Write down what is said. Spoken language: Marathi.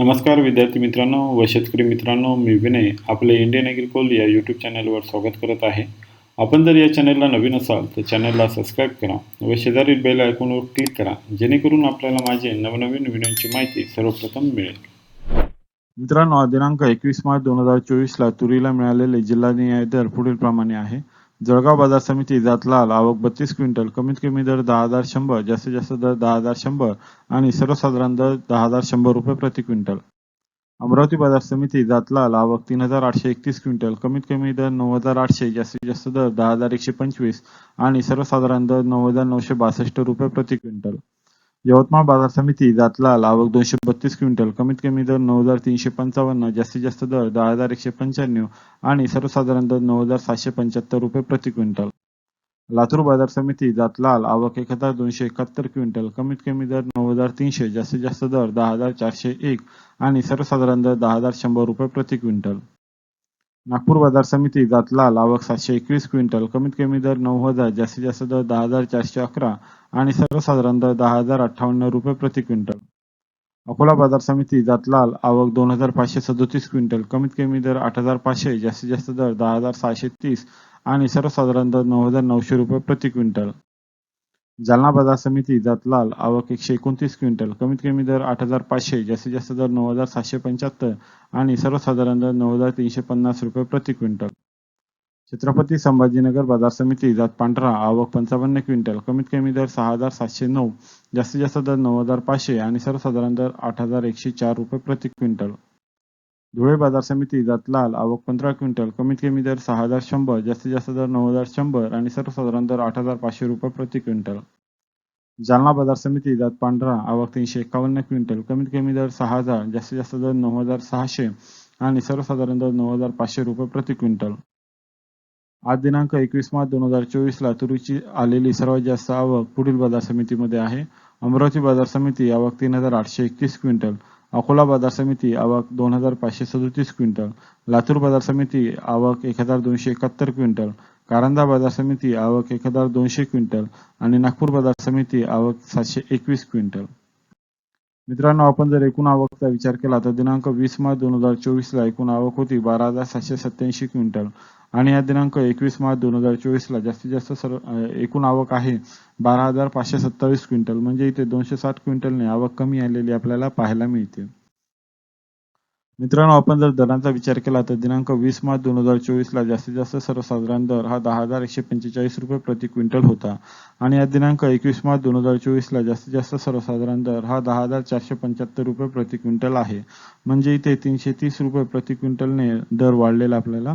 नमस्कार विद्यार्थी मित्रांनो व शेतकरी मित्रांनो मी विनय आपले इंडियन ॲग्रिकोल या यूट्यूब चॅनलवर स्वागत करत आहे. आपण जर या चॅनलला नवीन असाल तर चॅनलला सबस्क्राईब करा व शेजारील बेल आयकॉनवर क्लिक करा जेणेकरून आपल्याला माझे नवनवीन व्हिडिओची माहिती सर्वप्रथम मिळेल. मित्रांनो दिनांक एकवीस मार्च दोन हजार चोवीसला तुरीला मिळालेले जिल्हा न्याय दर पुढील प्रमाणे आहे. जळगाव बाजार समिती जातलाल आवक बत्तीस क्विंटल कमीत कमी दर दहा हजार शंभर जास्तीत जास्त दर दहा हजार शंभर आणि सर्वसाधारण दर दहा हजार शंभर रुपये प्रति क्विंटल. अमरावती बाजार समिती जातलाल आवक तीन हजार आठशे एकतीस क्विंटल कमीत कमी दर नऊ हजार आठशे जास्तीत जास्त दर दहा हजार एकशे पंचवीस आणि सर्वसाधारण दर नऊ हजार नऊशे बासष्ट रुपये प्रति क्विंटल. यवतमाळ बाजार समिती जातलाल आवक दोनशे बत्तीस क्विंटल. कमीत कमी दर नऊ हजार तीनशे पंचावन्न जास्तीत जास्त दर दहा हजार एकशे पंच्याण्णव आणि सर्वसाधारण दर नऊ हजार सातशे पंच्याहत्तर रुपये प्रति क्विंटल. लातूर बाजार समिती जातलाल आवक एक हजार दोनशे एकाहत्तर क्विंटल. कमीत कमी दर नऊ हजार तीनशे जास्तीत जास्त दर दहा हजार चारशे एक आणि सर्वसाधारण दर दहा हजार शंभर रुपये प्रति क्विंटल. नागपूर बाजार समिती जातलाल आवक सातशे एकवीस क्विंटल. कमीत कमी दर नऊ हजार जास्तीत जास्त दर दहा हजार चारशे अकरा आणि सर्वसाधारण दर दहा हजार अठ्ठावन्न रुपये प्रति क्विंटल. अकोला बाजार समिती जातलाल आवक दोन हजार पाचशे सदोतीस क्विंटल. कमीत कमी दर आठ हजार पाचशे जास्तीत जास्त दर दहा हजार सहाशे तीस आणि सर्वसाधारण दर नऊ हजार नऊशे रुपये प्रति क्विंटल. जालना बाजार समिती जातलाल आवक एकशे एकोणतीस क्विंटल. कमीत कमी दर आठ हजार पाचशे जास्तीत जास्त दर नऊ हजार सातशे पंच्याहत्तर आणि सर्वसाधारण दर नऊ हजार तीनशे पन्नास रुपये प्रति क्विंटल. छत्रपती संभाजीनगर बाजार समिती जात पांढरा आवक पंचावन्न क्विंटल कमीत कमी दर सहा हजार सातशे नऊ जास्तीत जास्त दर नऊ हजार पाचशे आणि सर्वसाधारण दर आठ हजार एकशे चार रुपये प्रति क्विंटल. धुळे बाजार समिती जात लाल आवक पंधरा क्विंटल कमीत कमी दर सहा हजार शंभर जास्तीत जास्त दर नऊ हजार शंभर आणि सर्वसाधारण दर आठ हजार पाचशे रुपये प्रति क्विंटल. जालना बाजार समिती जात पांढरा आवक तीनशे एकावन्न क्विंटल कमीत कमी दर सहा हजार जास्तीत जास्त दर नऊ हजार सहाशे आणि सर्वसाधारण दर नऊ हजार पाचशे रुपये प्रति क्विंटल. आज दिनांक एकवीस मार्च दोन हजार चोवीसला तुरीची आलेली सर्वात जास्त आवक पुढील बाजार समितीमध्ये आहे. अमरावती बाजार समिती आवक तीन हजार आठशे एकतीस क्विंटल. अकोला बाजार समिती आवक दोन हजार पाचशे सदोतीस क्विंटल. लातूर बाजार समिती आवक एक हजार दोनशे एकाहत्तर क्विंटल. कारंजा बाजार समिती आवक एक हजार दोनशे क्विंटल आणि नागपूर बाजार समिती आवक सातशे एकवीस क्विंटल. मित्रांनो आपण जर एकूण आवकचा विचार केला तर दिनांक वीस मार्च दोन हजार चोवीसला एकूण आवक होती बारा हजार सातशे सत्याऐंशी क्विंटल. आणि या दिनांक एकवीस मार्च दोन हजार चोवीसला जास्तीत जास्त सर्व एकूण आवक आहे बारा हजार पाचशे सत्तावीस क्विंटल. म्हणजे इथे दोनशे साठ क्विंटलने आवक कमी आलेली आपल्याला पाहायला मिळते. मित्रांनो आपण जर दरांचा विचार केला तर दिनांक वीस मार्च दोन हजार चोवीसला जास्तीत जास्त सर्वसाधारण दर हा दहा हजार एकशे पंचेचाळीस रुपये प्रति क्विंटल होता. आणि या दिनांक एकवीस मार्च दोन हजार चोवीसला जास्तीत जास्त सर्वसाधारण दर हा दहा हजार चारशे पंच्याहत्तर रुपये प्रति क्विंटल आहे. म्हणजे इथे तीनशे तीस रुपये प्रति क्विंटलने दर वाढलेला आपल्याला